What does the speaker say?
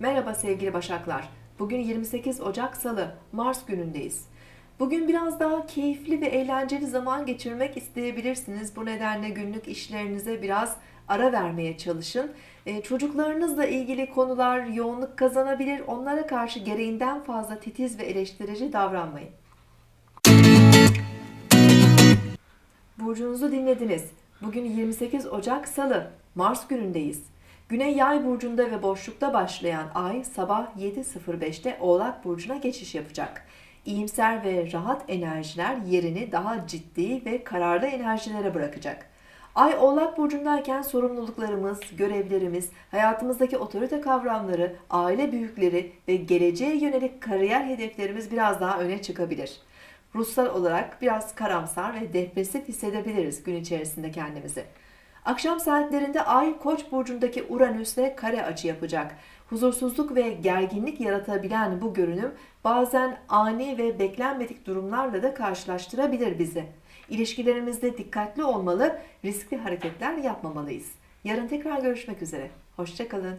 Merhaba sevgili Başaklar. Bugün 28 Ocak Salı, Mars günündeyiz. Bugün biraz daha keyifli ve eğlenceli zaman geçirmek isteyebilirsiniz. Bu nedenle günlük işlerinize biraz ara vermeye çalışın. Ee, Çocuklarınızla ilgili konular yoğunluk kazanabilir. Onlara karşı gereğinden fazla titiz ve eleştirici davranmayın. Burcunuzu dinlediniz. Bugün 28 Ocak Salı, Mars günündeyiz. Güney Yay burcunda ve boşlukta başlayan ay sabah 7.05'te Oğlak burcuna geçiş yapacak. İyimser ve rahat enerjiler yerini daha ciddi ve kararlı enerjilere bırakacak. Ay Oğlak burcundayken sorumluluklarımız, görevlerimiz, hayatımızdaki otorite kavramları, aile büyükleri ve geleceğe yönelik kariyer hedeflerimiz biraz daha öne çıkabilir. Ruhsal olarak biraz karamsar ve depresif hissedebiliriz gün içerisinde kendimizi. Akşam saatlerinde Ay Koç burcundaki Uranüs'le kare açı yapacak. Huzursuzluk ve gerginlik yaratabilen bu görünüm bazen ani ve beklenmedik durumlarla da karşılaştırabilir bizi. İlişkilerimizde dikkatli olmalı, riskli hareketler yapmamalıyız. Yarın tekrar görüşmek üzere. Hoşçakalın.